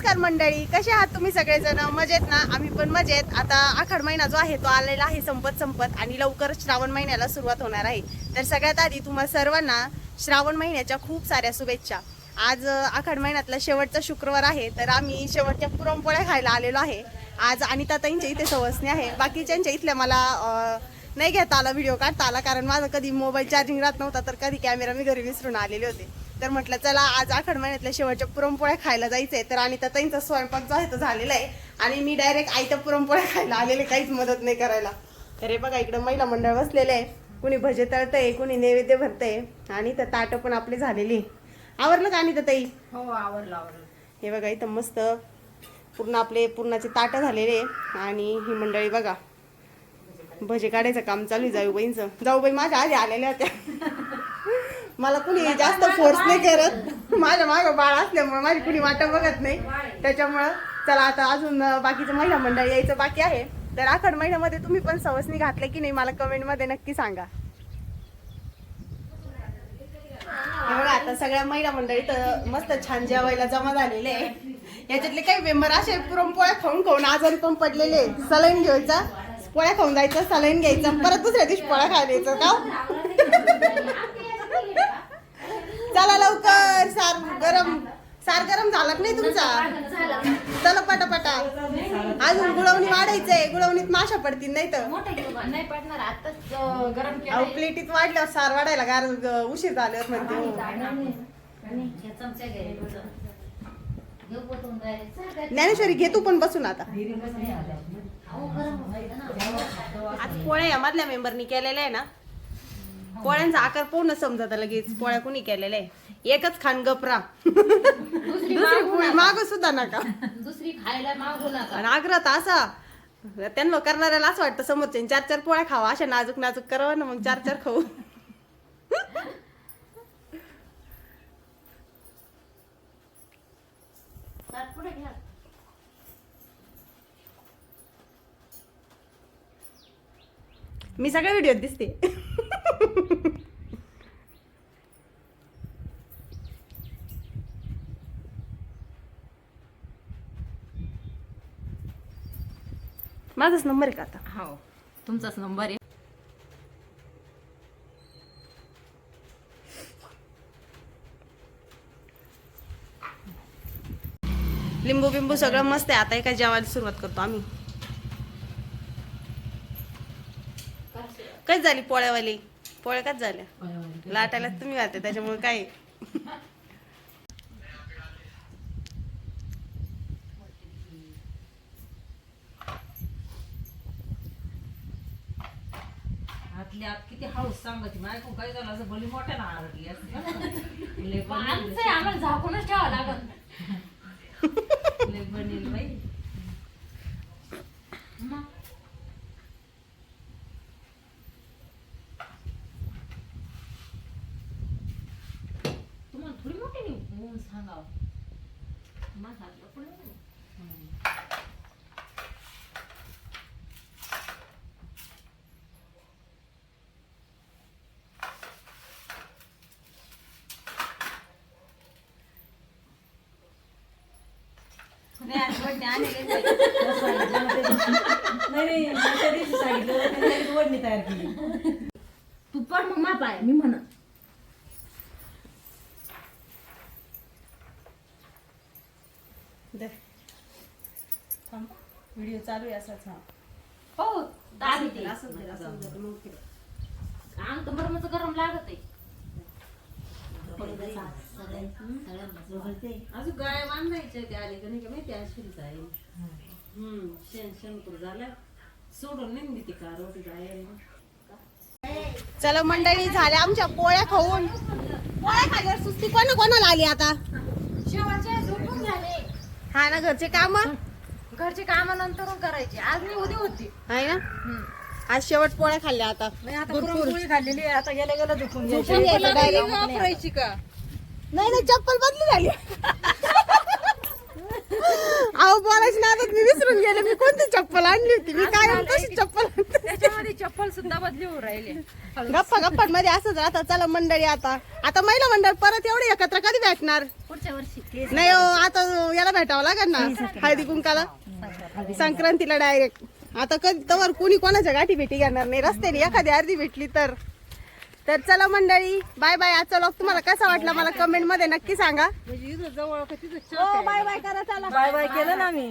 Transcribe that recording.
नमस्कार मंडळी कसे आहात तुम्ही सगळेजण? मजेत ना? आम्ही पण मजेत. आता आखाड महिना जो आहे तो आलेला आहे संपत संपत आणि लवकर श्रावण महिन्याला सुरुवात होणार आहे. तर सगळ्यात आधी तुम्हा सर्वांना श्रावण महिन्याच्या खूप साऱ्या शुभेच्छा. आज आखाड महिन्यातला शेवटचा शुक्रवार आहे तर आम्ही शेवटच्या पुरणपोळ्या खायला आलेलो आहे. आज अनिता ताईंच्या इथे सवसणी आहे. बाकीच्यांच्या इथल्या मला नाही घेता आला व्हिडिओ काढता आला कारण माझा कधी मोबाईल चार्जिंग राहत नव्हता तर कधी कॅमेरा मी घरी विसरून आलेले होते. तर म्हटलं चला आज आखड महिन्यातल्या शेवटच्या पुरणपोळ्या खायला जायचंय. तर आणि ताईंचा स्वयंपाक जो आहे तो झालेला आहे. आणि मी डायरेक्ट आईच्या पुरणपोळ्या खायला आलेले काहीच मदत नाही करायला. तर हे बघा इकडं महिला मंडळ बसलेले आहे. कुणी भजे तळतंय कुणी नैवेद्य भरतंय. आणि तर ताटं पण आपली झालेली. आवरलं का आणि ताई हो आवडलं आवडलं हे बघा इथं मस्त पूर्ण आपले पूर्णाचे ताटं झालेले. आणि ही मंडळी बघा भजे काढायचं काम चालू आहे जाऊबाईंचं. जाऊबाई माझ्या आधी आलेल्या होत्या. मला कुणी जास्त फोर्स नाही करत. माझ्या मागं बाळ असल्यामुळे माझी कुणी वाटा बघत नाही. त्याच्यामुळं चला आता अजून बाकीचं महिला मंडळ यायचं बाकी आहे. तर आखड महिन्यामध्ये तुम्ही पण सवसनी घातले की नाही मला कमेंटमध्ये नक्की सांगा. बघा आता सगळ्या महिला मंडळी तर मस्त छान जेवायला जमा झालेले आहे. याच्यातले काही मेंबर असे पुरणपोळ्या खाऊन खाऊन आजारी पण पडलेले सलाईन घ्यायचा पोळ्या खाऊन जायचं सलाईन घ्यायचं परत दुसऱ्या दिवशी पोळ्या खायला यायचं का? चला लवकर सार गरम सार गरम झाला नाही तुमचा? चला पटापटा. अजून गुळवणी वाढायचंय गुळवणीत माशा पडतील नाही तर. अहो प्लेटीत वाढल्यावर सार वाढायला गार उशीर झाल्यावर म्हणते हो. ज्ञानेश्वरी घे तू पण बसून आता. आज पोळ्या या मधल्या मेंबरनी केलेल्या आहे ना. पोळ्यांचा आकार पूर्ण समजत लगेच पोळ्या कुणी केलेल्या आहे? एकच खान गपरा दुसरी मागू पोळी नका. माग सुद्धा नका. दुसरी खायला मागू नका. आणि आग्रह तर असा त्यांना करणाऱ्याला असं वाटतं समोरच्या चार चार पोळ्या खावा अशा नाजूक नाजूक करावं ना मग चार चार खाऊ. मी सगळ्या व्हिडिओत दिसते. माझाच नंबर आहे का आता? हो तुमचाच नंबर आहे. लिंबू बिंबू सगळं मस्त आहे. आता एका जेवायला सुरुवात करतो आम्ही. कच झाली पोळ्यावाली? पोळ्या कच झाल्या? लाटायला तुम्ही घालते त्याच्यामुळे काय? आतली आत किती हाऊस सांगत. माझ्या काय झालं? असं भली मोठ्या ना आरडली असते आमचं आम्हाला झाकूनच ठेवावं लय बनेल बाई. तुम्हाला थोडी मोठी नाही सांगावं. माझं पण नाही. आणलेलं नाही. तू पण मग मा पाय मी म्हणा व्हिडिओ चालू आहे असाच हा. हो दादी ते. असंच दे, असंच दे, मग. अंग गरम लागत आहे अजून गाय बांधायच्या ते आले का नाही का माहिती हम्म शेण शेणपूर झालं. सोडून नाही देते का रोटी जायला चला मंडळी झाल्या आमच्या पोळ्या खाऊन. पोळ्या खाल्ल्यावर सुस्ती कोणा कोणाला आली आता? हा ना घरचे काम? घरचे काम नंतर करायचे. आज मी उद्या होती आहे ना? आज शेवट पोळ्या खाल्ल्या आता. खाल्लेली आहे. आता गेल्या गेल्या झोपून घ्यायचं. वापरायची का? नाही नाही चप्पल बदली झाली. अहो बोलायची नादात मी विसरून गेले. मी कोणती चप्पल आणली होती? मी काय म्हणतो तशी चप्पल. त्याच्यामध्ये चप्पल सुद्धा बदली होऊ राहिले. गप्पा गप्पांमध्ये असंच राहतं. चला मंडळी आता. आता महिला मंडळ परत एवढे एकत्र कधी भेटणार? पुढच्या वर्षी. नाही हो आता याला भेटावं लागेल ना? हळदी कुंकाला? संक्रांतीला डायरेक्ट आता कधी तवर कोणी कोणाच्या गाठी भेटी घेणार नाही. रस्त्याने एखादी अर्धी भेटली तर. तर चला मंडळी बाय बाय आजचा व्लॉग तुम्हाला कसा वाटला मला कमेंटमध्ये नक्की सांगा. म्हणजे इथं जवळ का तिथं हो बाय बाय करा चला. बाय बाय केलं ना मी.